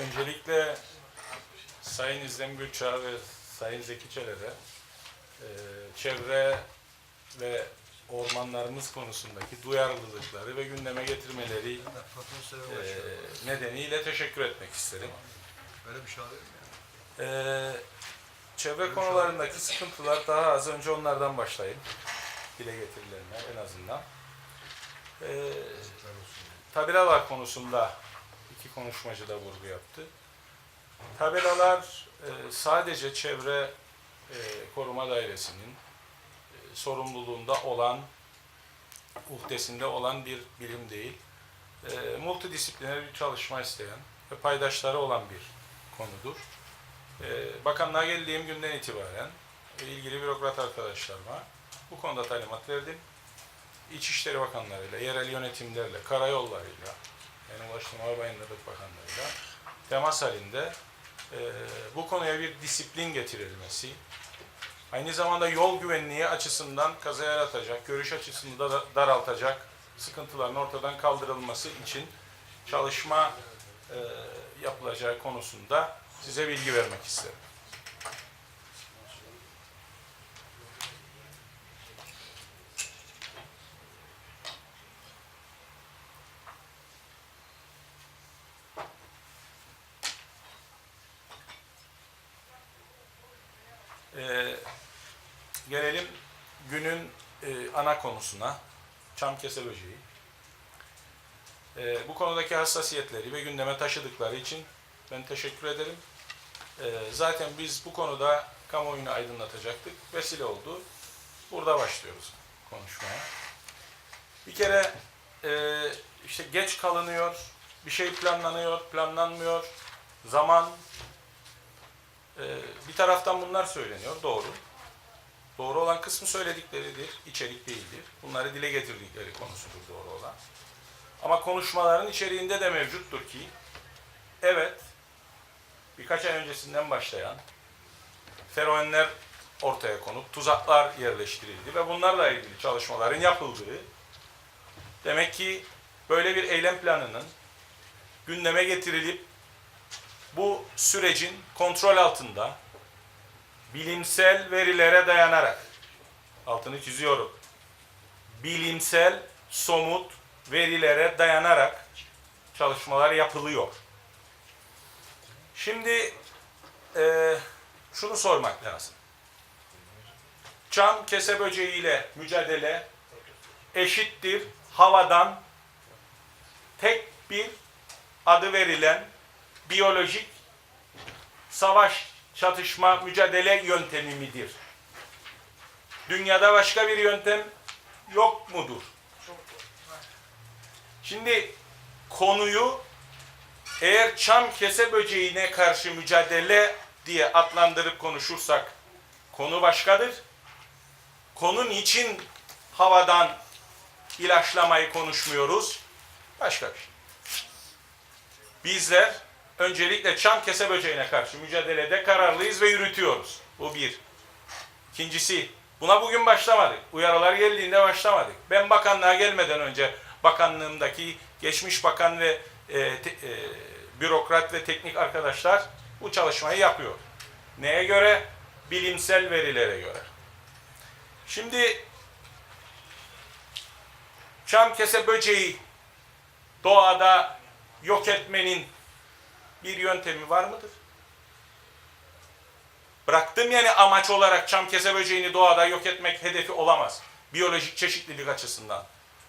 Öncelikle Sayın İzlem Gülçağ ve Sayın Zeki Çeler'e e, çevre ve ormanlarımız konusundaki duyarlılıkları ve gündeme getirmeleri e, nedeniyle teşekkür etmek isterim. Böyle bir şey ya? E, çevre konularındaki sıkıntılar daha az. Önce onlardan başlayayım. Dile getirilenler en azından. E, konusunda konuşmacı da vurgu yaptı. Tabelalar e, sadece çevre e, koruma dairesinin e, sorumluluğunda olan, uhdesinde olan bir birim değil. Multidisipliner bir çalışma isteyen ve paydaşları olan bir konudur. Bakanlığa geldiğim günden itibaren e, ilgili bürokrat arkadaşlarıma bu konuda talimat verdim. İçişleri Bakanlarıyla, yerel yönetimlerle, karayollarıyla, yani Ulaştırma ve Bayındırlık Bakanlarıyla temas halinde. E, bu konuya bir disiplin getirilmesi, aynı zamanda yol güvenliği açısından kaza yaratacak, görüş açısını da daraltacak sıkıntıların ortadan kaldırılması için çalışma e, yapılacağı konusunda size bilgi vermek isterim. Ee, gelelim günün e, ana konusuna, çam kese. Ee, bu konudaki hassasiyetleri ve gündeme taşıdıkları için ben teşekkür ederim. Ee, zaten biz bu konuda kamuoyunu aydınlatacaktık. Vesile oldu. Burada başlıyoruz konuşmaya. Bir kere e, işte geç kalınıyor, bir şey planlanıyor, planlanmıyor, zaman, ee, bir taraftan bunlar söyleniyor, doğru. Doğru olan kısmı söyledikleridir, içerik değildir. Bunları dile getirdikleri konusudur doğru olan. Ama konuşmaların içeriğinde de mevcuttur ki, evet, birkaç ay öncesinden başlayan feroenler ortaya konup tuzaklar yerleştirildi ve bunlarla ilgili çalışmaların yapıldığı, demek ki böyle bir eylem planının gündeme getirilip bu sürecin kontrol altında bilimsel verilere dayanarak altını çiziyorum. Bilimsel somut verilere dayanarak çalışmalar yapılıyor. Şimdi e, şunu sormak lazım. Çam kese böceğiyle mücadele eşittir havadan tek bir adı verilen biyolojik savaş, çatışma, mücadele yöntemi midir? Dünyada başka bir yöntem yok mudur? Şimdi konuyu eğer çam kese böceğine karşı mücadele diye adlandırıp konuşursak konu başkadır. Konun için havadan ilaçlamayı konuşmuyoruz. Başka bir şey. Bizler öncelikle çam kese böceğine karşı mücadelede kararlıyız ve yürütüyoruz. Bu bir. İkincisi, buna bugün başlamadık. Uyarılar geldiğinde başlamadık. Ben bakanlığa gelmeden önce bakanlığımdaki geçmiş bakan ve e, te, e, bürokrat ve teknik arkadaşlar bu çalışmayı yapıyor. Neye göre? Bilimsel verilere göre. Şimdi çam kese böceği doğada yok etmenin bir yöntemi var mıdır? Bıraktım yani amaç olarak çam kese böceğini doğada yok etmek hedefi olamaz. Biyolojik çeşitlilik açısından,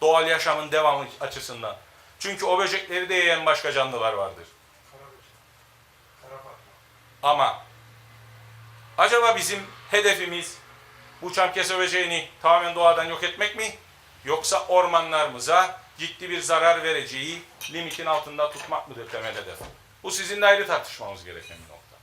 doğal yaşamın devamı açısından. Çünkü o böcekleri de yiyen başka canlılar vardır. Ama acaba bizim hedefimiz bu çam kese böceğini tamamen doğadan yok etmek mi? Yoksa ormanlarımıza ciddi bir zarar vereceği limitin altında tutmak mıdır temel hedef? Bu sizinle ayrı tartışmamız gereken bir nokta.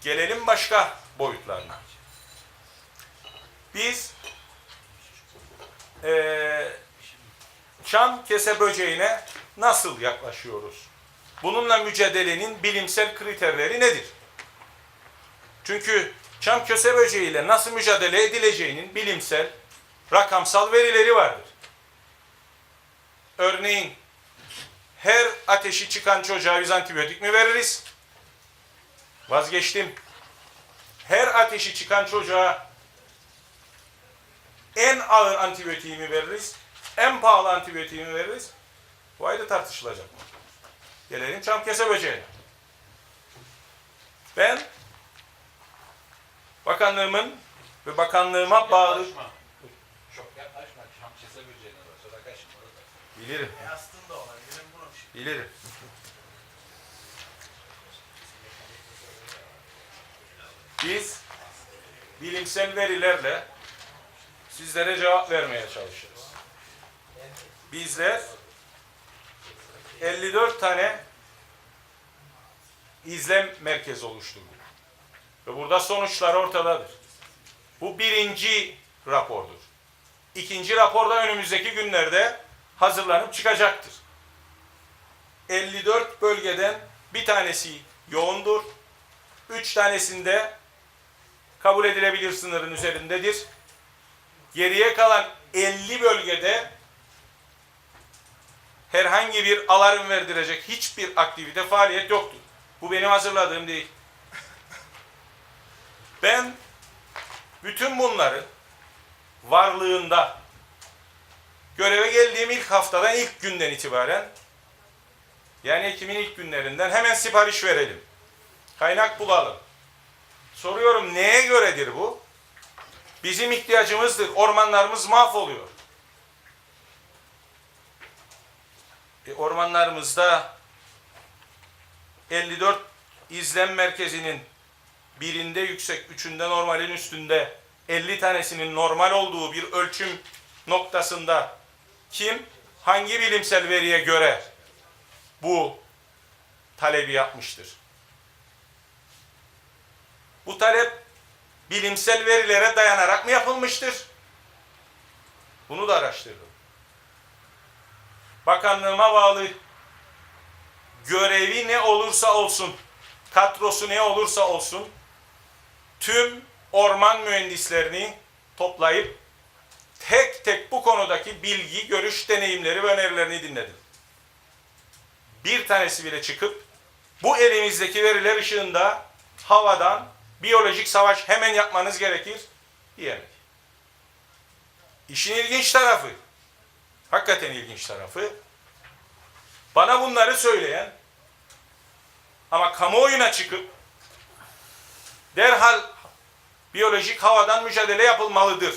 Gelelim başka boyutlarına. Biz eee çam kese böceğine nasıl yaklaşıyoruz? Bununla mücadelenin bilimsel kriterleri nedir? Çünkü çam kese böceğiyle nasıl mücadele edileceğinin bilimsel, rakamsal verileri vardır. Örneğin her ateşi çıkan çocuğa biz antibiyotik mi veririz? Vazgeçtim. Her ateşi çıkan çocuğa en ağır antibiyotiği mi veririz? En pahalı antibiyotiği mi veririz? Bu ayrı tartışılacak. Gelelim çam kese böceğine. Ben bakanlığımın ve bakanlığıma bağlı. Çok yaklaşma. Şam kese böceğine bilirim, E aslında olabilir bilirim. Biz bilimsel verilerle sizlere cevap vermeye çalışırız. Bizler 54 tane izlem merkezi oluşturduk. Ve burada sonuçlar ortadadır. Bu birinci rapordur. İkinci rapor da önümüzdeki günlerde hazırlanıp çıkacaktır. 54 bölgeden bir tanesi yoğundur. 3 tanesinde kabul edilebilir sınırın üzerindedir. Geriye kalan 50 bölgede herhangi bir alarm verdirecek hiçbir aktivite, faaliyet yoktur. Bu benim hazırladığım değil. Ben bütün bunları varlığında göreve geldiğim ilk haftadan ilk günden itibaren yani Ekim'in ilk günlerinden hemen sipariş verelim. Kaynak bulalım. Soruyorum neye göredir bu? Bizim ihtiyacımızdır. Ormanlarımız mahvoluyor. E, ormanlarımızda 54 izlem merkezinin birinde yüksek, üçünde normalin üstünde, 50 tanesinin normal olduğu bir ölçüm noktasında kim hangi bilimsel veriye göre bu talebi yapmıştır? Bu talep bilimsel verilere dayanarak mı yapılmıştır? Bunu da araştırdım. Bakanlığıma bağlı görevi ne olursa olsun, kadrosu ne olursa olsun, tüm orman mühendislerini toplayıp tek tek bu konudaki bilgi, görüş, deneyimleri ve önerilerini dinledim. Bir tanesi bile çıkıp bu elimizdeki veriler ışığında havadan biyolojik savaş hemen yapmanız gerekir diyemedi. İşin ilginç tarafı, hakikaten ilginç tarafı, bana bunları söyleyen ama kamuoyuna çıkıp derhal biyolojik havadan mücadele yapılmalıdır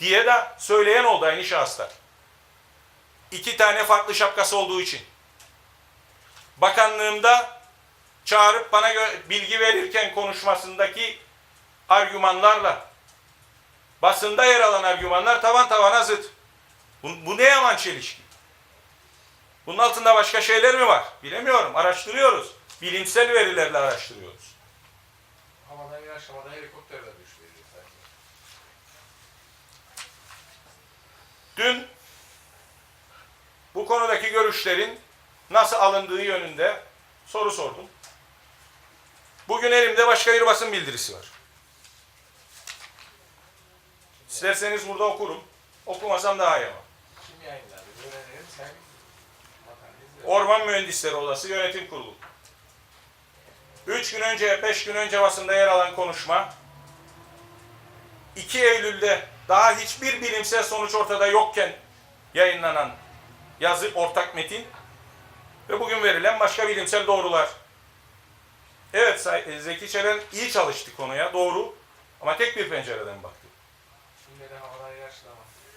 diye de söyleyen oldu aynı şahıslar. İki tane farklı şapkası olduğu için. Bakanlığımda çağırıp bana bilgi verirken konuşmasındaki argümanlarla basında yer alan argümanlar tavan tavana zıt. Bu, bu ne yaman çelişki? Bunun altında başka şeyler mi var? Bilemiyorum. Araştırıyoruz. Bilimsel verilerle araştırıyoruz. Havadan ilaç havadan helikopterle düş veriyor sanki. Dün bu konudaki görüşlerin nasıl alındığı yönünde soru sordum. Bugün elimde başka bir basın bildirisi var. İsterseniz burada okurum. Okumasam daha iyi ama. Kim yayınladı? Orman Mühendisleri Odası Yönetim Kurulu. Üç gün önce, beş gün önce basında yer alan konuşma, 2 Eylül'de daha hiçbir bilimsel sonuç ortada yokken yayınlanan yazı ortak metin ve bugün verilen başka bilimsel doğrular. Evet Say- Zeki Çelen iyi çalıştı konuya, doğru ama tek bir pencereden baktı.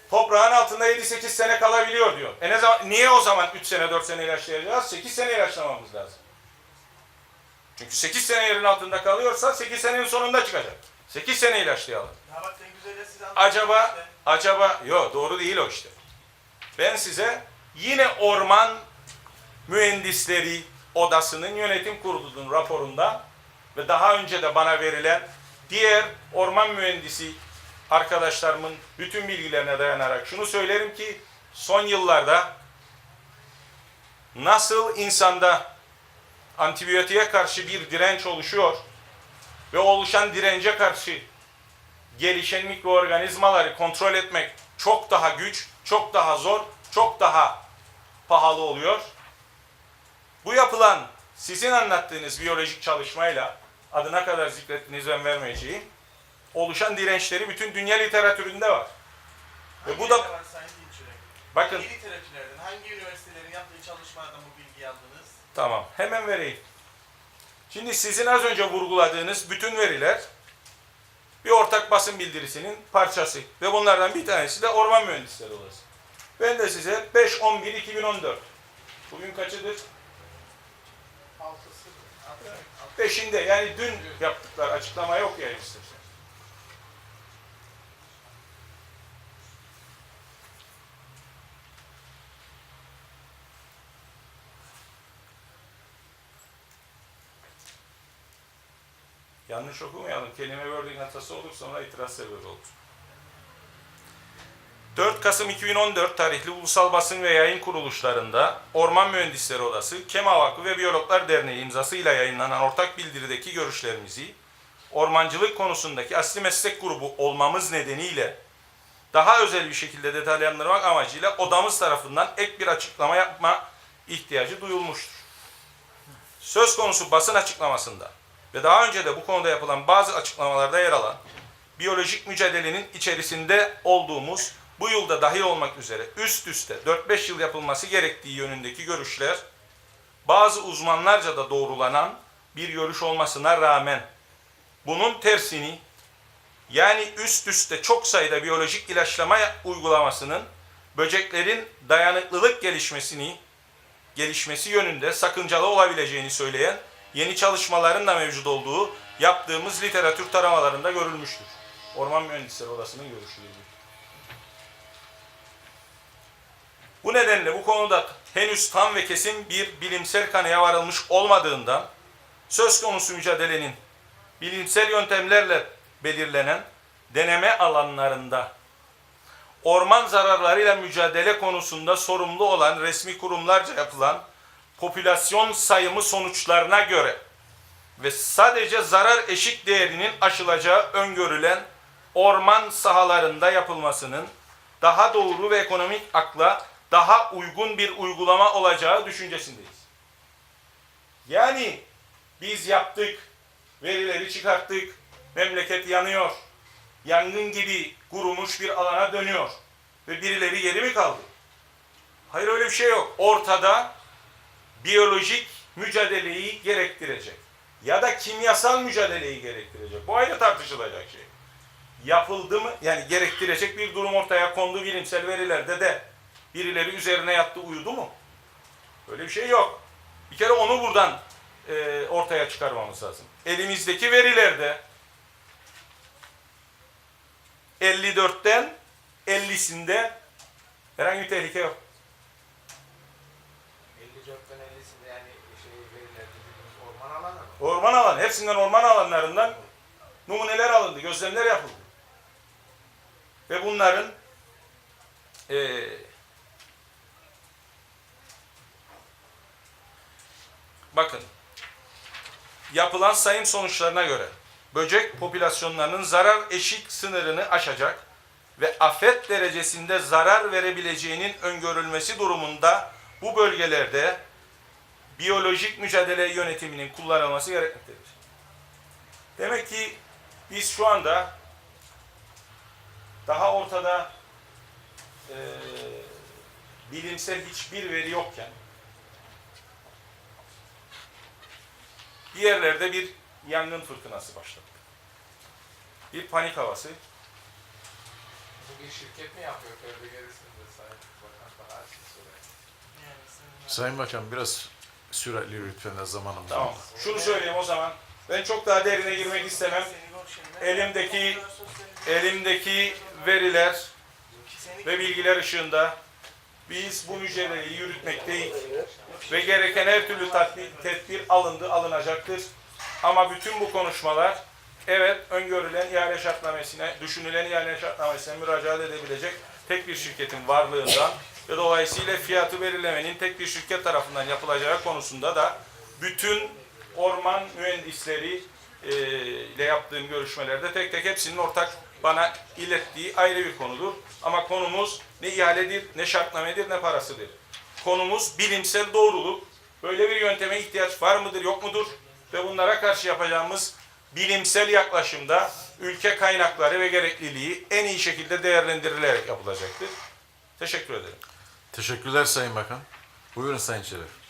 Toprağın altında 7-8 sene kalabiliyor diyor. E ne zaman, niye o zaman 3 sene 4 sene ilaçlayacağız? 8 sene ilaçlamamız lazım. Çünkü 8 sene yerin altında kalıyorsa 8 senenin sonunda çıkacak. 8 sene ilaçlayalım. Acaba, işte. acaba, yok doğru değil o işte. Ben size yine orman mühendisleri odasının yönetim kurulunun raporunda ve daha önce de bana verilen diğer orman mühendisi arkadaşlarımın bütün bilgilerine dayanarak şunu söylerim ki son yıllarda nasıl insanda antibiyotiğe karşı bir direnç oluşuyor ve oluşan dirence karşı gelişen mikroorganizmaları kontrol etmek çok daha güç, çok daha zor, çok daha pahalı oluyor. Yapılan sizin anlattığınız biyolojik çalışmayla adına kadar zikrettiniz ben vermeyeceğim oluşan dirençleri bütün dünya literatüründe var. Ve bu da var bakın Hangi literatürlerden, hangi üniversitelerin yaptığı çalışmalardan bu bilgiyi aldınız? Tamam, hemen vereyim. Şimdi sizin az önce vurguladığınız bütün veriler bir ortak basın bildirisinin parçası. Ve bunlardan bir tanesi de Orman Mühendisleri Odası. Ben de size 5-11-2014. Bugün kaçıdır? Beşinde yani dün yaptıklar açıklama yok ya istersen. Yanlış okumayalım. Kelime wording hatası olur sonra itiraz sebebi olur. 4 Kasım 2014 tarihli ulusal basın ve yayın kuruluşlarında Orman Mühendisleri Odası, Kema Vakfı ve Biyologlar Derneği imzasıyla yayınlanan ortak bildirideki görüşlerimizi ormancılık konusundaki asli meslek grubu olmamız nedeniyle daha özel bir şekilde detaylandırmak amacıyla odamız tarafından ek bir açıklama yapma ihtiyacı duyulmuştur. Söz konusu basın açıklamasında ve daha önce de bu konuda yapılan bazı açıklamalarda yer alan biyolojik mücadelenin içerisinde olduğumuz bu yılda dahil olmak üzere üst üste 4-5 yıl yapılması gerektiği yönündeki görüşler bazı uzmanlarca da doğrulanan bir görüş olmasına rağmen bunun tersini yani üst üste çok sayıda biyolojik ilaçlama uygulamasının böceklerin dayanıklılık gelişmesini gelişmesi yönünde sakıncalı olabileceğini söyleyen yeni çalışmaların da mevcut olduğu yaptığımız literatür taramalarında görülmüştür. Orman Mühendisleri Odası'nın görüşüdür. Bu nedenle bu konuda henüz tam ve kesin bir bilimsel kanıya varılmış olmadığından söz konusu mücadelenin bilimsel yöntemlerle belirlenen deneme alanlarında orman zararlarıyla mücadele konusunda sorumlu olan resmi kurumlarca yapılan popülasyon sayımı sonuçlarına göre ve sadece zarar eşik değerinin aşılacağı öngörülen orman sahalarında yapılmasının daha doğru ve ekonomik akla daha uygun bir uygulama olacağı düşüncesindeyiz. Yani biz yaptık, verileri çıkarttık, memleket yanıyor, yangın gibi kurumuş bir alana dönüyor ve birileri geri mi kaldı? Hayır öyle bir şey yok. Ortada biyolojik mücadeleyi gerektirecek ya da kimyasal mücadeleyi gerektirecek. Bu ayrı tartışılacak şey. Yapıldı mı? Yani gerektirecek bir durum ortaya kondu bilimsel verilerde de birileri üzerine yattı uyudu mu? Öyle bir şey yok. Bir kere onu buradan e, ortaya çıkarmamız lazım. Elimizdeki verilerde 54'ten 50'sinde herhangi bir tehlike yok. 54'ten 50'sinde yani şey veriler orman alanı mı? Orman alan, hepsinden orman alanlarından numuneler alındı, gözlemler yapıldı. Ve bunların eee bakın yapılan sayım sonuçlarına göre böcek popülasyonlarının zarar eşik sınırını aşacak ve afet derecesinde zarar verebileceğinin öngörülmesi durumunda bu bölgelerde biyolojik mücadele yönetiminin kullanılması gerekmektedir. Demek ki biz şu anda daha ortada eee, bilimsel hiçbir veri yokken bir yerlerde bir yangın fırtınası başladı. Bir panik havası. Bu bir şirket mi yapıyor? Perde gerisinde Sayın Bakan daha açık Sayın Bakan biraz süratli lütfen de zamanımız Tamam. Şunu söyleyeyim o zaman. Ben çok daha derine girmek istemem. Elimdeki- Elimdeki veriler ve bilgiler ışığında biz bu mücadeleyi yürütmekteyiz. Ve gereken her türlü tedbir alındı, alınacaktır. Ama bütün bu konuşmalar evet öngörülen ihale şartnamesine, düşünülen ihale şartnamesine müracaat edebilecek tek bir şirketin varlığından ve dolayısıyla fiyatı belirlemenin tek bir şirket tarafından yapılacağı konusunda da bütün orman mühendisleri e, ile yaptığım görüşmelerde tek tek hepsinin ortak bana ilettiği ayrı bir konudur. Ama konumuz ne ihaledir, ne şartnamedir, ne parasıdır. Konumuz bilimsel doğruluk Böyle bir yönteme ihtiyaç var mıdır, yok mudur? Ve bunlara karşı yapacağımız bilimsel yaklaşımda ülke kaynakları ve gerekliliği en iyi şekilde değerlendirilerek yapılacaktır. Teşekkür ederim. Teşekkürler Sayın Bakan. Buyurun Sayın Şeref.